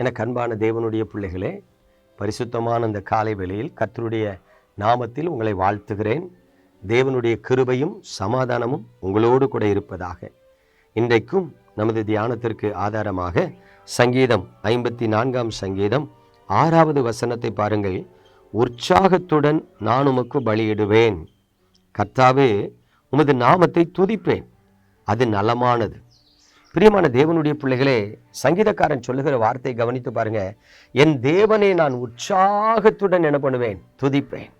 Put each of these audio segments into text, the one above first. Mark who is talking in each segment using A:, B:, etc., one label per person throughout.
A: எனக்கு அன்பான தேவனுடைய பிள்ளைகளே பரிசுத்தமான இந்த காலை வேளையில் கத்தருடைய நாமத்தில் உங்களை வாழ்த்துகிறேன். தேவனுடைய கிருபையும் சமாதானமும் உங்களோடு கூட இருப்பதாக. இன்றைக்கும் நமது தியானத்திற்கு ஆதாரமாக சங்கீதம் ஐம்பத்தி நான்காம் சங்கீதம் ஆறாவது வசனத்தை பாருங்கள். உற்சாகத்துடன் நான் உமக்கு பலியிடுவேன். கர்த்தாவே உமது நாமத்தை துதிப்பேன். அது நலமானது. பிரியமான தேவனுடைய பிள்ளைகளே சங்கீதக்காரன் சொல்லுகிற வார்த்தை கவனித்து பாருங்க. என் தேவனை நான் உற்சாகத்துடன் என்ன பண்ணுவேன்? துதிப்பேன்.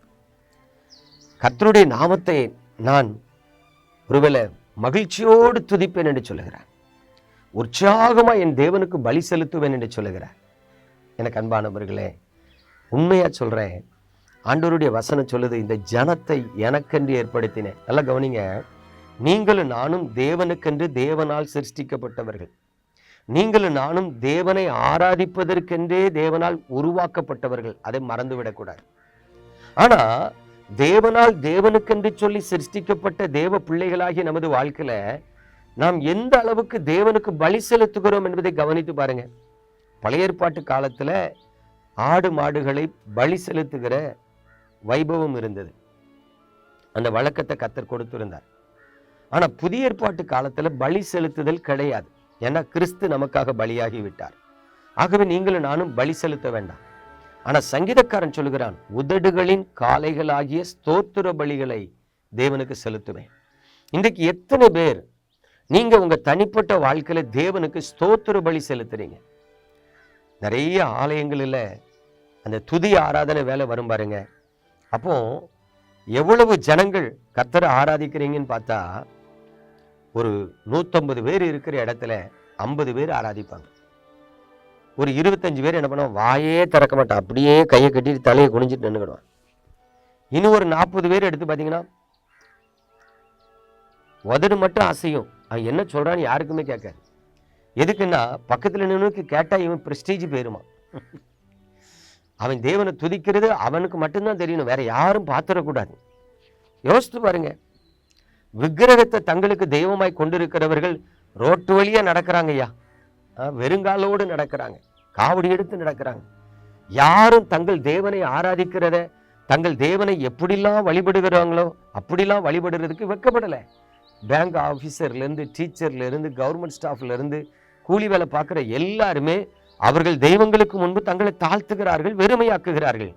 A: கர்த்தருடைய நாமத்தை நான் ஒருவேளை மகிழ்ச்சியோடு துதிப்பேன் என்று சொல்லுகிறார். உற்சாகமா என் தேவனுக்கு பலி செலுத்துவேன் என்று சொல்லுகிறார். எனக்கு அன்பானவர்களே உண்மையா சொல்றேன் ஆண்டவருடைய வசனம் சொல்லுது இந்த ஜனத்தை எனக்கென்று ஏற்படுத்தினேன். நல்லா கவனிங்க. நீங்களும் நானும் தேவனுக்கென்று தேவனால் சிருஷ்டிக்கப்பட்டவர்கள். நீங்களும் நானும் தேவனை ஆராதிப்பதற்கென்றே தேவனால் உருவாக்கப்பட்டவர்கள். அதை மறந்துவிடக்கூடாது. ஆனா தேவனால் தேவனுக்கென்று சொல்லி சிருஷ்டிக்கப்பட்ட தேவ பிள்ளைகளாகிய நமது வாழ்க்கையில நாம் எந்த அளவுக்கு தேவனுக்கு பலி செலுத்துகிறோம் என்பதை கவனித்து பாருங்க. பழைய ஏற்பாட்டு காலத்துல ஆடு மாடுகளை பலி செலுத்துகிற வைபவம் இருந்தது. அந்த வழக்கத்தை கத்தர் கொடுத்திருந்தார். ஆனா புதிய ஏற்பாட்டு காலத்துல பலி செலுத்துதல் கிடையாது. ஏன்னா கிறிஸ்து நமக்காக பலியாகி விட்டார். ஆகவே நீங்களும் நானும் பலி செலுத்த வேண்டாம். ஆனா சங்கீதக்காரன் சொல்லுகிறான் உதடுகளின் காலைகளாகிய ஸ்தோத்திர பலிகளை தேவனுக்கு செலுத்துவேன். இன்றைக்கு எத்தனை பேர் நீங்க உங்க தனிப்பட்ட வாழ்க்கையில தேவனுக்கு ஸ்தோத்திர பலி செலுத்துறீங்க. நிறைய ஆலயங்களில் அந்த துதி ஆராதனை வேலை வரும் பாருங்க. அப்போ எவ்வளவு ஜனங்கள் கத்தரை ஆராதிக்கிறீங்கன்னு பார்த்தா ஒரு நூற்றம்பது பேர் இருக்கிற இடத்துல ஐம்பது பேர் ஆராதிப்பாங்க. ஒரு இருபத்தஞ்சு பேர் என்ன பண்ணுவான் வாயே திறக்க மாட்டான். அப்படியே கையை கட்டிட்டு தலையை குனிஞ்சிட்டு நின்றுக்கிடுவான் இன்னும் ஒரு நாற்பது பேர் எடுத்து பார்த்தீங்கன்னா உதடு மட்டும் அசையும். அவன் என்ன சொல்றான்னு யாருக்குமே கேட்காது. எதுக்குன்னா பக்கத்தில் நின்றுக்கு கேட்டால் இவன் ப்ரெஸ்டீஜ் போயிருமா அவன் தேவனை துதிக்கிறது அவனுக்கு மட்டும்தான் தெரியணும். வேற யாரும் பார்த்துடக்கூடாது. யோசித்து பாருங்க. விக்கிரகத்தை தங்களுக்கு தெய்வமாய் கொண்டிருக்கிறவர்கள் ரோட்டு வழியா நடக்கிறாங்க ஐயா. வெறுங்காலோடு நடக்கிறாங்க. காவடி எடுத்து நடக்கிறாங்க. யாரும் தங்கள் தேவனை ஆராதிக்கிறத தங்கள் தேவனை எப்படிலாம் வழிபடுகிறாங்களோ அப்படிலாம் வழிபடுறதுக்கு வெக்கப்படலை பேங்க் ஆஃபீஸர்லேருந்து இருந்து டீச்சர்ல இருந்து கவர்மெண்ட் ஸ்டாஃப்ல இருந்து கூலி வேலை பார்க்குற எல்லாருமே அவர்கள் தெய்வங்களுக்கு முன்பு தங்களை தாழ்த்துகிறார்கள் வெறுமையாக்குகிறார்கள்.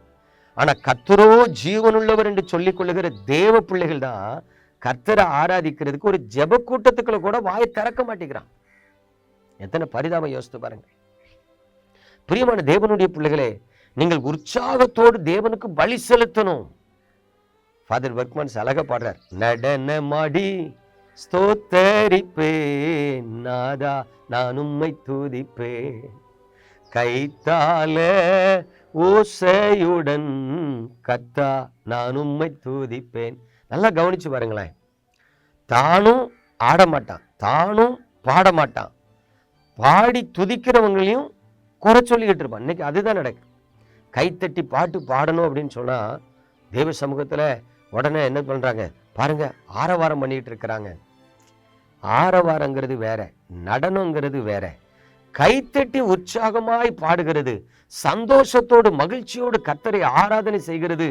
A: ஆனா கத்தரோ ஜீவனுள்ளவர் என்று சொல்லிக் கொள்ளுகிற தேவ பிள்ளைகள் தான் கர்த்தரை ஆராதிக்கிறதுக்கு ஒரு ஜெப கூட்டத்துக்குள்ள கூட வாயை திறக்க மாட்டேங்கிறான். எத்தனை பரிதாபம் யோசித்து பாருங்க பிரியமான தேவனுடைய பிள்ளைகளே நீங்கள் உற்சாகத்தோடு தேவனுக்கு பலி செலுத்தணும். ஃபாதர் வர்க்மான்ஸ் அழகா பாடுறார். நடனமாடி ஸ்தோத்தரிப்பேன். நாதா நான் உம்மை துதிப்பேன். கைத்தால ஓசையுடன் கத்தா நான் உம்மை துதிப்பேன். நல்லா கவனிச்சு பாருங்களேன். தானும் ஆட மாட்டான் தானும் பாட மாட்டான் பாடி துதிக்கிறவங்களையும் குறை சொல்லிக்கிட்டு இருப்பான். இன்னைக்கு அதுதான் நடக்கும் கைத்தட்டி பாட்டு பாடணும் அப்படின்னு சொன்னால் தேவ சமூகத்தில் உடனே என்ன பண்ணுறாங்க பாருங்க ஆரவாரம் பண்ணிக்கிட்டு இருக்கிறாங்க. ஆரவாரங்கிறது வேற நடனங்கிறது வேற. கைத்தட்டி உற்சாகமாய் பாடுகிறது சந்தோஷத்தோடு மகிழ்ச்சியோடு கத்தரை ஆராதனை செய்கிறது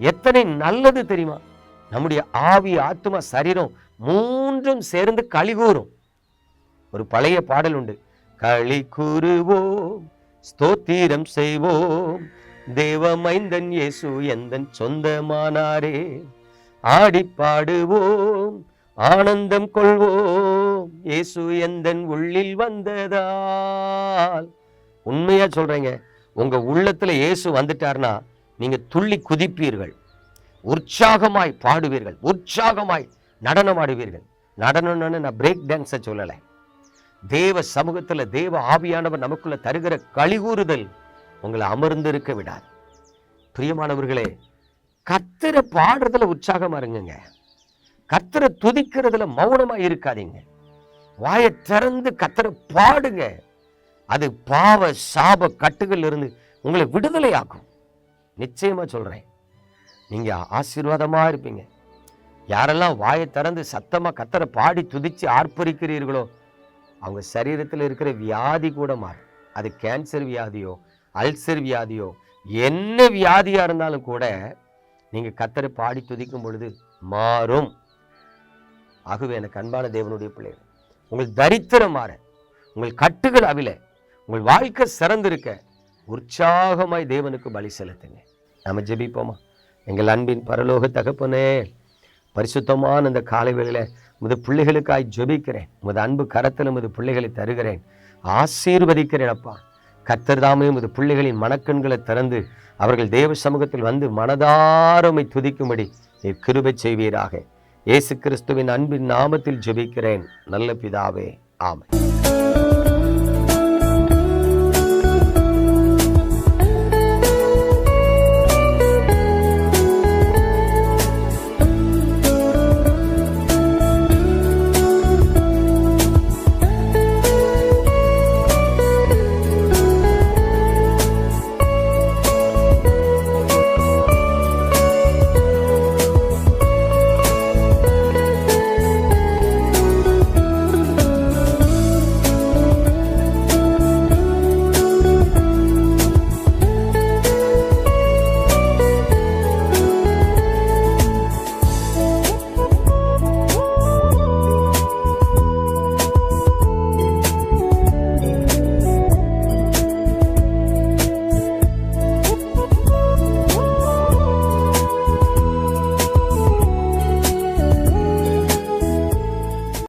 A: எத்தனை நல்லது தெரியுமா? நம்முடைய ஆவி ஆத்மா சரீரம் மூன்றும் சேர்ந்து களி கூறும் ஒரு பழைய பாடல் உண்டு. களி கூறுவோம் ஸ்தோத்திரம் செய்வோம். தேவமைந்தன் இயேசு எந்தன் சொந்தமானாரே? ஆடி பாடுவோம் ஆனந்தம் கொள்வோம். இயேசு எந்தன் உள்ளில் வந்ததால். உண்மையா சொல்றேங்க உங்க உள்ளத்துல இயேசு வந்துட்டார்னா நீங்க துள்ளி குதிப்பீர்கள். உற்சாகமாய் பாடுவீர்கள். உற்சாகமாய் நடனமாடுவீர்கள். நடனம்னு நான் பிரேக் டான்ஸை சொல்லலை. தேவ சமூகத்தில் தேவ ஆவியானவர் நமக்குள்ள தருகிற கழிகூறுதல் உங்களை அமர்ந்திருக்க விடாது. பிரியமானவர்களே கத்திர பாடுறதுல உற்சாகமா இருங்குங்க. கத்திர துதிக்கிறதுல மௌனமா இருக்காதீங்க. வாயை திறந்து கத்திர பாடுங்க. அது பாவ சாப கட்டுகள் இருந்து உங்களை விடுதலையாக்கும். நிச்சயமா சொல்கிறேன் நீங்கள் ஆசீர்வாதமாக இருப்பீங்க. யாரெல்லாம் வாயை திறந்து சத்தமாக கத்தரை பாடி துதித்து ஆர்ப்பரிக்கிறீர்களோ அவங்க சரீரத்தில் இருக்கிற வியாதி கூட மாறும். அது கேன்சர் வியாதியோ அல்சர் வியாதியோ என்ன வியாதியாக இருந்தாலும் கூட நீங்கள் கத்தரை பாடி துதிக்கும் பொழுது மாறும். ஆகவே எனக்கு அன்பான தேவனுடைய பிள்ளைகள் உங்கள் தரித்திரம் மாற உங்கள் கட்டுகள் அவில உங்கள் வாழ்க்கை சிறந்திருக்க உற்சாகமாய் தேவனுக்கு பலி செலுத்துங்க. நாம ஜெபிப்போமா? எங்கள் அன்பின் பரலோக தகப்பனே பரிசுத்தமான இந்த காலை வேளையில உமது பிள்ளைகளுக்காய் ஜொபிக்கிறேன். உமது அன்பு கரத்தில் உமது பிள்ளைகளை தருகிறேன். ஆசீர்வதிக்கிறேன் அப்பா. கர்த்தர் தாமே உமது பிள்ளைகளின் மனக்கண்களை திறந்து அவர்கள் தேவ சமூகத்தில் வந்து மனதாரமை துதிக்கும்படி நீர் கிருபை செய்வீராக. இயேசு கிறிஸ்துவின் அன்பின் நாமத்தில் ஜெபிக்கிறேன். நல்ல பிதாவே. ஆமை